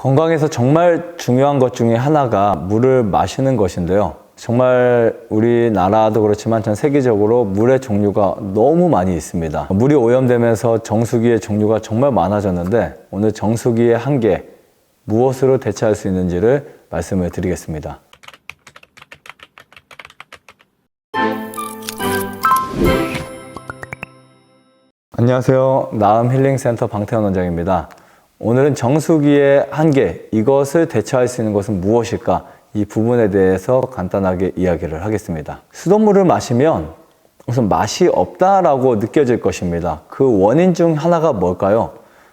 건강에서 정말 중요한 것 중에 하나가 물을 마시는 것인데요. 정말 우리나라도 그렇지만 전 세계적으로 물의 종류가 너무 많이 있습니다. 물이 오염되면서 정수기의 종류가 정말 많아졌는데 오늘 정수기의 한계 무엇으로 대체할 수 있는지를 말씀을 드리겠습니다. 안녕하세요. 나음 힐링센터 방태원 원장입니다. 오늘은 정수기의 한계, 이것을 대처할 수 있는 것은 무엇일까? 이 부분에 대해서 간단하게 이야기를 하겠습니다. 수돗물을 마시면 우선 맛이 없다라고 느껴질 것입니다. 그 원인 중 하나가 뭘까요?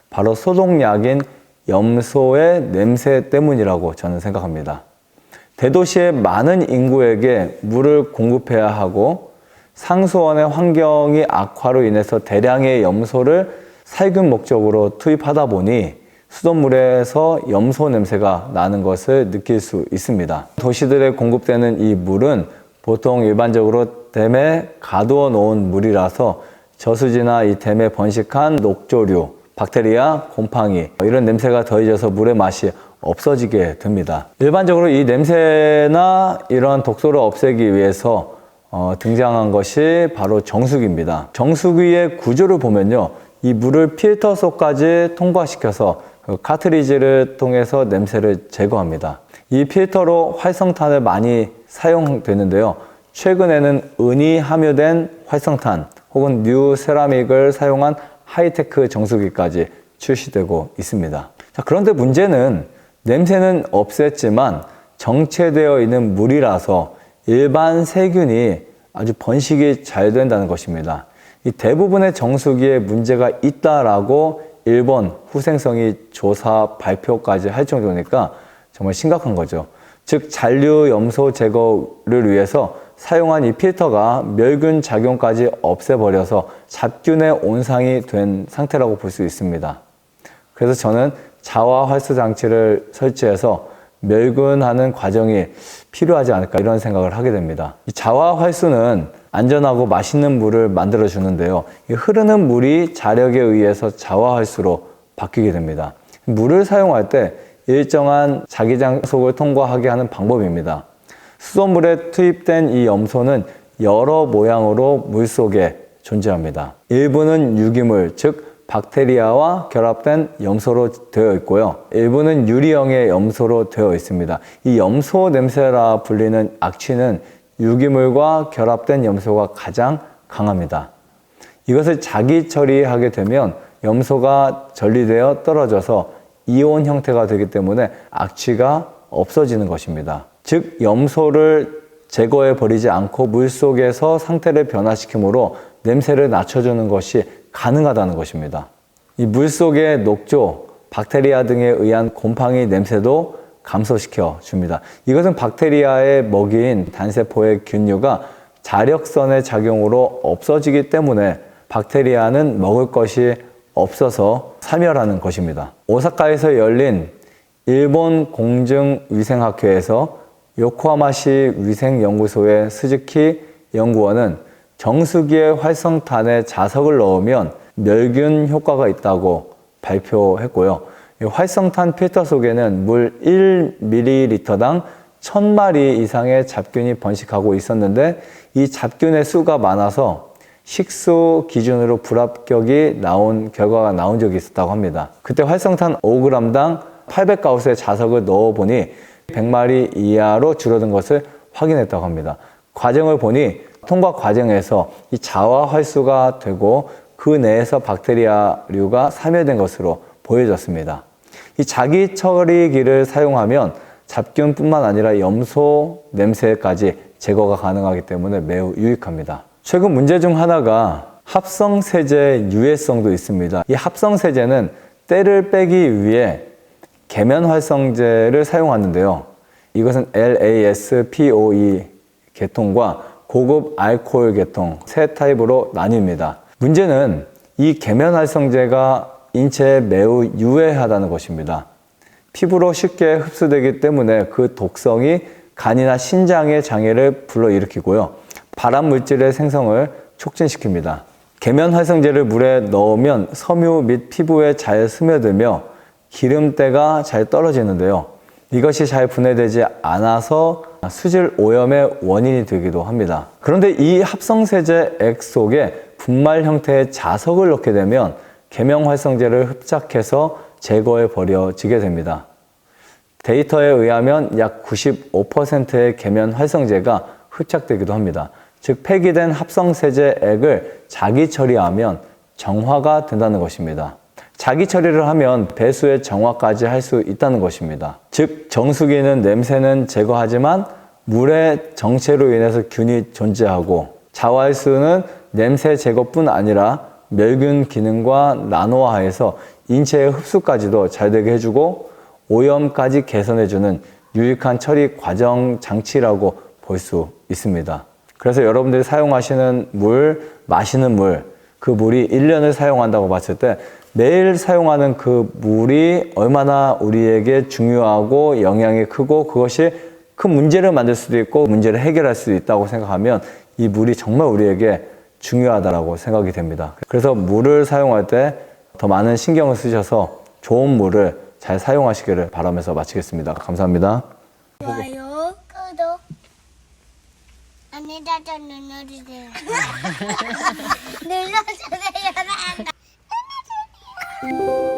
바로 소독약인 염소의 냄새 때문이라고 저는 생각합니다. 대도시의 많은 인구에게 물을 공급해야 하고 상수원의 환경이 악화로 인해서 대량의 염소를 살균 목적으로 투입하다 보니 수돗물에서 염소 냄새가 나는 것을 느낄 수 있습니다. 도시들에 공급되는 이 물은 보통 일반적으로 댐에 가두어 놓은 물이라서 저수지나 이 댐에 번식한 녹조류, 박테리아, 곰팡이 이런 냄새가 더해져서 물의 맛이 없어지게 됩니다. 일반적으로 이 냄새나 이런 독소를 없애기 위해서 어, 등장한 것이 바로 정수기입니다. 정수기의 구조를 보면요. 이 물을 필터 속까지 통과시켜서 그 카트리지를 통해서 냄새를 제거합니다. 이 필터로 활성탄을 많이 사용되는데요. 최근에는 은이 함유된 활성탄 혹은 뉴 세라믹을 사용한 하이테크 정수기까지 출시되고 있습니다. 자, 그런데 문제는 냄새는 없앴지만 정체되어 있는 물이라서 일반 세균이 아주 번식이 잘 된다는 것입니다. 이 대부분의 정수기에 문제가 있다라고 일본 후생성이 조사 발표까지 할 정도니까 정말 심각한 거죠. 즉 잔류 염소 제거를 위해서 사용한 이 필터가 멸균 작용까지 없애버려서 잡균의 온상이 된 상태라고 볼 수 있습니다. 그래서 저는 자화 활수 장치를 설치해서 멸균하는 과정이 필요하지 않을까 이런 생각을 하게 됩니다. 이 자화 활수는 안전하고 맛있는 물을 만들어 주는데요. 이 흐르는 물이 자력에 의해서 자화 활수로 바뀌게 됩니다. 물을 사용할 때 일정한 자기장 속을 통과하게 하는 방법입니다. 수돗물에 투입된 이 염소는 여러 모양으로 물 속에 존재합니다. 일부는 유기물, 즉 박테리아와 결합된 염소로 되어 있고요. 일부는 유리형의 염소로 되어 있습니다. 이 염소 냄새라 불리는 악취는 유기물과 결합된 염소가 가장 강합니다. 이것을 자기 처리하게 되면 염소가 전리되어 떨어져서 이온 형태가 되기 때문에 악취가 없어지는 것입니다. 즉 염소를 제거해 버리지 않고 물 속에서 상태를 변화시키므로 냄새를 낮춰주는 것이 가능하다는 것입니다. 이 물 속의 녹조, 박테리아 등에 의한 곰팡이 냄새도 감소시켜 줍니다. 이것은 박테리아의 먹이인 단세포의 균류가 자력선의 작용으로 없어지기 때문에 박테리아는 먹을 것이 없어서 사멸하는 것입니다. 오사카에서 열린 일본 공중위생학회에서 요코하마시 위생연구소의 스즈키 연구원은 정수기에 활성탄에 자석을 넣으면 멸균 효과가 있다고 발표했고요. 활성탄 필터 속에는 물 1ml당 1000마리 이상의 잡균이 번식하고 있었는데 이 잡균의 수가 많아서 식수 기준으로 불합격이 나온 결과가 나온 적이 있었다고 합니다. 그때 활성탄 5g당 800가우스의 자석을 넣어 보니 100마리 이하로 줄어든 것을 확인했다고 합니다. 과정을 보니 통과 과정에서 이 자화 활수가 되고 그 내에서 박테리아류가 사멸된 것으로 보여졌습니다. 이 자기 처리기를 사용하면 잡균뿐만 아니라 염소 냄새까지 제거가 가능하기 때문에 매우 유익합니다. 최근 문제 중 하나가 합성 세제 유해성도 있습니다. 이 합성 세제는 때를 빼기 위해 계면 활성제를 사용하는데요. 이것은 LASPOE 계통과 고급 알코올 계통 세 타입으로 나뉩니다. 문제는 이 계면 활성제가 인체에 매우 유해하다는 것입니다. 피부로 쉽게 흡수되기 때문에 그 독성이 간이나 신장의 장애를 불러일으키고요. 발암 물질의 생성을 촉진시킵니다. 계면 활성제를 물에 넣으면 섬유 및 피부에 잘 스며들며 기름때가 잘 떨어지는데요. 이것이 잘 분해되지 않아서 수질 오염의 원인이 되기도 합니다. 그런데 이 합성세제 액 속에 분말 형태의 자석을 넣게 되면 계명 활성제를 흡착해서 제거해 버려지게 됩니다. 데이터에 의하면 약 95%의 계면 활성제가 흡착되기도 합니다. 즉 폐기된 합성세제 액을 자기 처리하면 정화가 된다는 것입니다. 자기 처리를 하면 배수의 정화까지 할 수 있다는 것입니다. 즉 정수기는 냄새는 제거하지만 물의 정체로 인해서 균이 존재하고 자활수는 냄새 제거뿐 아니라 멸균 기능과 나노화해서 인체의 흡수까지도 잘 되게 해주고 오염까지 개선해주는 유익한 처리 과정 장치라고 볼 수 있습니다. 그래서 여러분들이 사용하시는 물, 마시는 물, 그 물이 1년을 사용한다고 봤을 때 매일 사용하는 그 물이 얼마나 우리에게 중요하고 영향이 크고 그것이 큰 문제를 만들 수도 있고 문제를 해결할 수도 있다고 생각하면 이 물이 정말 우리에게 중요하다라고 생각이 됩니다. 그래서 물을 사용할 때 더 많은 신경을 쓰셔서 좋은 물을 잘 사용하시기를 바라면서 마치겠습니다. 감사합니다. 좋아요, 구독, 안내자 좀 눌러주세요. 눌러주세요.